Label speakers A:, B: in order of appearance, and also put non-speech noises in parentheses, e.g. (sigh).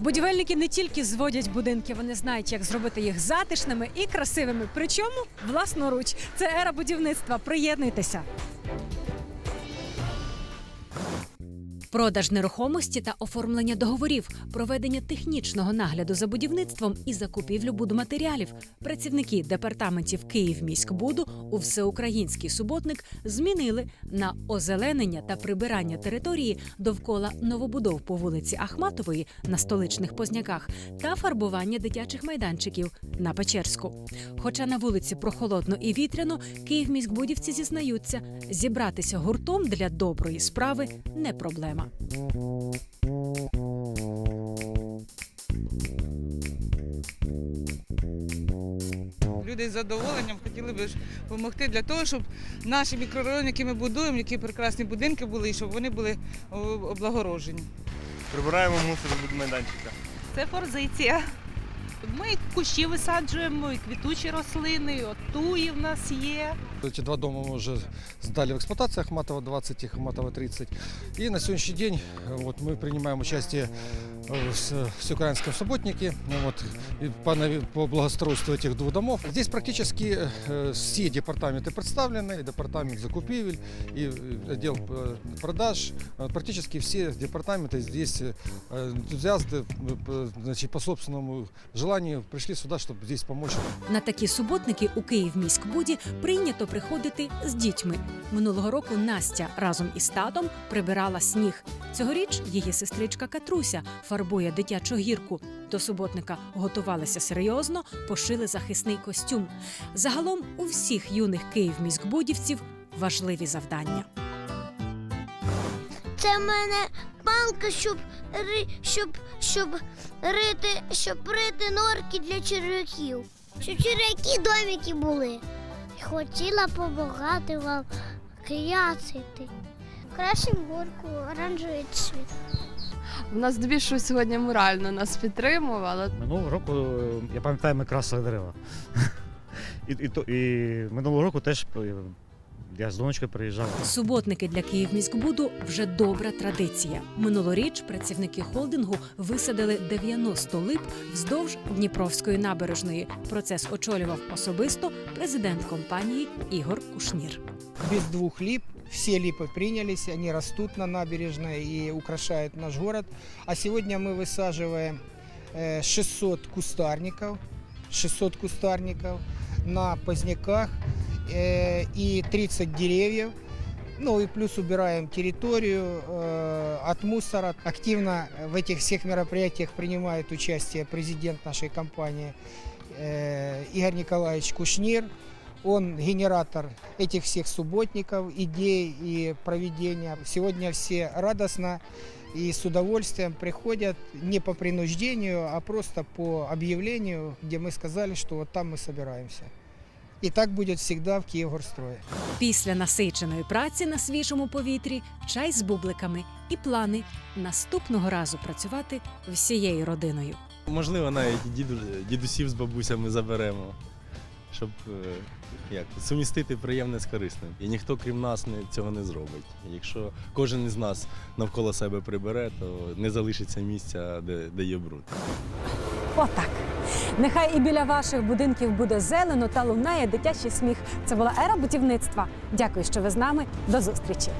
A: Будівельники не тільки зводять будинки, вони знають, як зробити їх затишними і красивими. Причому власноруч. Це ера будівництва. Приєднуйтеся. Продаж нерухомості та оформлення договорів, проведення технічного нагляду за будівництвом і закупівлю будматеріалів. Працівники департаментів Київміськбуду у всеукраїнський суботник змінили на озеленення та прибирання території довкола новобудов по вулиці Ахматової на столичних позняках та фарбування дитячих майданчиків на Печерську. Хоча на вулиці прохолодно і вітряно, київміськбудівці зізнаються, зібратися гуртом для доброї справи не проблема.
B: Люди з задоволенням хотіли б допомогти для того, щоб наші мікрорайони, які ми будуємо, які прекрасні будинки були, і щоб вони були облагорожені.
C: Прибираємо мусор від майданчика.
D: Це форзиція. Ми кущі висаджуємо, і квітучі рослини, і от туї в нас є.
E: Эти два дома мы уже сдали в эксплуатацию, Ахматова 20 и Ахматова 30. И на сегодняшний день э, вот, мы принимаем участие э, в с- Всеукраинском субботнике ну, вот, и по, нави- по благоустройству этих двух домов. Здесь практически э, все департаменты представлены, и департамент закупивель, и э, отдел э, продаж. Э, Практически все департаменты здесь э, энтузиасты э, по- значит, по собственному желанию пришли сюда, чтобы здесь помочь
A: На такі суботники у Київміськбуді прийнято приходити з дітьми. Минулого року Настя разом із татом прибирала сніг. Цьогоріч її сестричка Катруся фарбує дитячу гірку. До суботника готувалися серйозно, пошили захисний костюм. Загалом у всіх юних київміськбудівців важливі завдання.
F: Це в мене палка, щоб, ри, щоб, щоб рити, щоб рити норки для черв'яків. Щоб черв'яки домики були. Хотіла допомагати вам крясити. Красим горку оранжевий цвіт.
G: У нас більше сьогодні морально нас підтримували.
H: Минулого року, е, я пам'ятаю, ми красили дерева. (laughs) І, і, то- і минулого року теж е, я з донечкою приїжджав.
A: Суботники для Київміськбуду вже добра традиція. Минулоріч працівники холдингу висадили 90 лип вздовж Дніпровської набережної. Процес очолював особисто президент компанії Ігор Кушнір.
I: без двух лип. Все липы принялись, они растут на набережной и украшают наш город. А сегодня мы высаживаем э, 600 кустарников, 600 кустарников на поздняках Э, и 30 деревьев. Ну и плюс убираем территорию э, от мусора. Активно в этих всех мероприятиях принимает участие президент нашей компании э, Игорь Николаевич Кушнир. Он генератор этих всех субботников, идей и проведения. Сегодня все радостно и с удовольствием приходят не по принуждению, а просто по объявлению, где мы сказали, что вот там мы собираемся. И так будет всегда в Киевгорстрое.
A: Після насиченої праці на свіжому повітрі, чай з бубликами і плани наступного разу працювати всією родиною.
J: Можливо, навіть діду, дідусів з бабусями заберемо, щоб е, як, сумістити приємне з корисним. І ніхто, крім нас, не, цього не зробить. Якщо кожен із нас навколо себе прибере, то не залишиться місця, де, де є бруд.
A: Отак. Нехай і біля ваших будинків буде зелено та лунає дитячий сміх. Це була ера будівництва. Дякую, що ви з нами. До зустрічі.